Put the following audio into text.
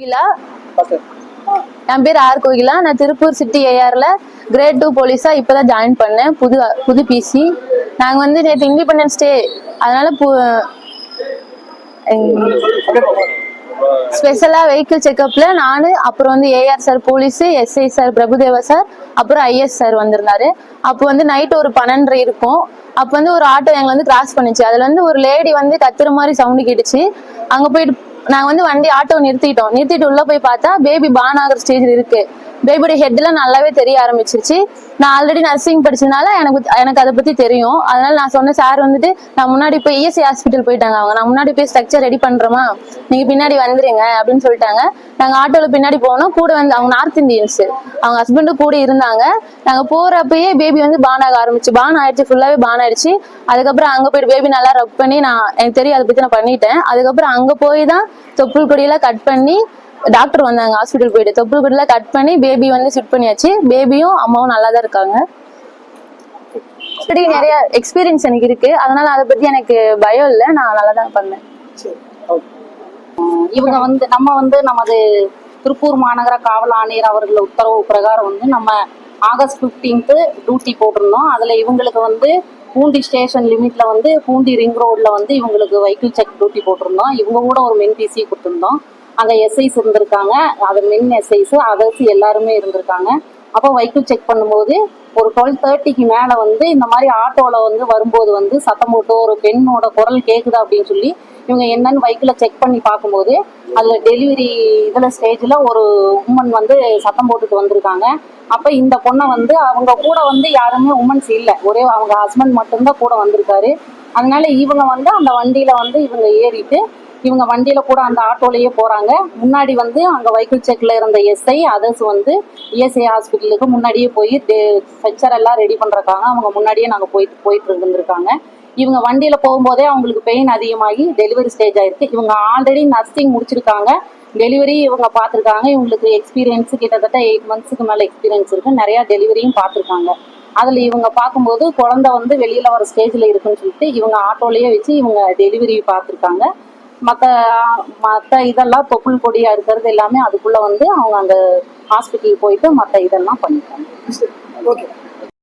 கோகிலா என் பேர் ஆர் கோகிலா. நான் திருப்பூர் சிட்டி ஏஆர்ல கிரேட் டூ போலீஸா இப்பதான் ஜாயின் பண்ணேன். புது புது பிசி நாங்க வந்து நேற்று இண்டிபெண்டன்ஸ் டே அதனால ஸ்பெஷலா வெஹிக்கிள் செக்அப்ல நானு அப்புறம் வந்து AR sir police SI sir Prabhudeva sir அப்புறம் ஐஎஸ் சார் வந்திருந்தாரு. அப்போ வந்து நைட் ஒரு பன்னெண்டரை இருக்கும். அப்போ வந்து ஒரு ஆட்டோ எங்களை வந்து கிராஸ் பண்ணுச்சு. அதுல வந்து ஒரு லேடி வந்து கத்துற மாதிரி சவுண்டு கேட்டுச்சு. அங்க போயிட்டு நாங்க வந்து வண்டி ஆட்டோ நிறுத்திட்டோம். நிறுத்திட்டு உள்ள போய் பார்த்தா பேபி பான் ஆகிற ஸ்டேஜ்ல இருக்கு. பேபியோட ஹெட்லாம் நல்லாவே தெரிய ஆரம்பிச்சிருச்சு. நான் ஆல்ரெடி நர்சிங் படிச்சதுனால எனக்கு எனக்கு அதை பத்தி தெரியும். அதனால நான் சொன்ன சார் வந்துட்டு நான் முன்னாடி போய் இஎஸ்சி ஹாஸ்பிட்டல் போயிட்டாங்க அவங்க. நான் முன்னாடி போய் ஸ்ட்ரக்சர் ரெடி பண்றோமா? நீங்க பின்னாடி வந்துருங்க அப்படின்னு சொல்லிட்டாங்க. நாங்க ஆட்டோல பின்னாடி போனோம். கூட வந்து அவங்க நார்த் இந்தியன்ஸ் அவங்க ஹஸ்பண்டும் கூட இருந்தாங்க. நாங்க போறப்பயே பேபி வந்து பான் ஆக ஆரம்பிச்சு. பான் ஆயிடுச்சு ஃபுல்லாவே பான் ஆயிடுச்சு. அதுக்கப்புறம் அங்க போயிட்டு பேபி நல்லா ரப் பண்ணி நான் எனக்கு தெரியும் அதை பத்தி நான் பண்ணிட்டேன். அதுக்கப்புறம் அங்க போய் தான் தொப்புள் கொடியெல்லாம் கட் பண்ணி டாக்டர் வந்தாங்க ஹாஸ்பிட்டல் போயிட்டு. தொப்புள் கொடியெல்லாம் கட் பண்ணி பேபி வந்து ஃபிட் பண்ணியாச்சு. பேபியும் அம்மாவும் நல்லா தான் இருக்காங்க. இப்படி நிறைய எக்ஸ்பீரியன்ஸ் எனக்கு இருக்கு. அதனால அதை பத்தி எனக்கு பயம் இல்லை. நான் நல்லா தான் பண்ணேன் இவங்க வந்து நம்ம வந்து நமது திருப்பூர் மாநகர காவல் ஆணையர் அவர்கள் உத்தரவு பிரகாரம் வந்து நம்ம ஆகஸ்ட் 15th டியூட்டி போட்டிருந்தோம். அதுல இவங்களுக்கு வந்து பூண்டி ஸ்டேஷன் லிமிட்ல வந்து பூண்டி ரிங் ரோட்ல வந்து இவங்களுக்கு வெஹிக்கிள் செக் டியூட்டி போட்டிருந்தோம். இவங்க கூட ஒரு மென் பிசி கொடுத்துருந்தோம். அந்த எஸ்ஐஸ் இருந்திருக்காங்க. அது மென் எஸ்ஐஸ் அதர்ஸ் எல்லாருமே இருந்திருக்காங்க. அப்போ வெஹிக்கிள் செக் பண்ணும்போது ஒரு டுவெல் தேர்ட்டிக்கு மேலே வந்து இந்த மாதிரி ஆட்டோவில் வந்து வரும்போது வந்து சத்தம் போட்டு ஒரு பெண்ணோட குரல் கேட்குதா அப்படின்னு சொல்லி இவங்க என்னன்னு பைக்கில் செக் பண்ணி பார்க்கும்போது அதில் டெலிவரி இதில் ஸ்டேஜில் ஒரு உமன் வந்து சத்தம் போட்டுட்டு வந்திருக்காங்க. அப்போ இந்த பொண்ணை வந்து அவங்க கூட வந்து யாருமே உமன்ஸ் இல்லை. ஒரே அவங்க ஹஸ்பண்ட் மட்டும்தான் கூட வந்திருக்காரு. அதனால இவங்க வந்து அந்த வண்டியில் வந்து இவங்க ஏறிட்டு இவங்க வண்டியில கூட அந்த ஆட்டோலயே போறாங்க. முன்னாடி வந்து அங்க வைக்கிள் செக்ல இருந்த எஸ்ஐ அதர்ஸ் வந்து இஎஸ்ஐ ஹாஸ்பிட்டலுக்கு முன்னாடியே போய் ஸ்ட்ரெச்சர் எல்லாம் ரெடி பண்றாங்க அவங்க முன்னாடியே நாங்க போயிட்டு போயிட்டு இருந்திருக்காங்க. இவங்க வண்டியில போகும்போதே அவங்களுக்கு பெயின் அதிகமாகி டெலிவரி ஸ்டேஜ் ஆயிருக்கு. இவங்க ஆல்ரெடி நர்சிங் முடிச்சிருக்காங்க. டெலிவரி இவங்க பார்த்துருக்காங்க. இவங்களுக்கு எக்ஸ்பீரியன்ஸ் கிட்டத்தட்ட எயிட் மந்த்ஸுக்கு மேலே எக்ஸ்பீரியன்ஸ் இருக்கு. நிறைய டெலிவரியும் பார்த்துருக்காங்க. அதில் இவங்க பார்க்கும்போது குழந்தை வந்து வெளியில் வர ஸ்டேஜில் இருக்குன்னு சொல்லிட்டு இவங்க ஆட்டோலயே வச்சு இவங்க டெலிவரி பார்த்துருக்காங்க. மற்ற மற்ற இதெல்லாம் தொப்புள் கொடியா இருக்கிறது எல்லாமே அதுக்குள்ள வந்து அவங்க அந்த ஹாஸ்பிட்டல் போயிட்டு மற்ற இதெல்லாம் பண்ணிட்டாங்க ஓகே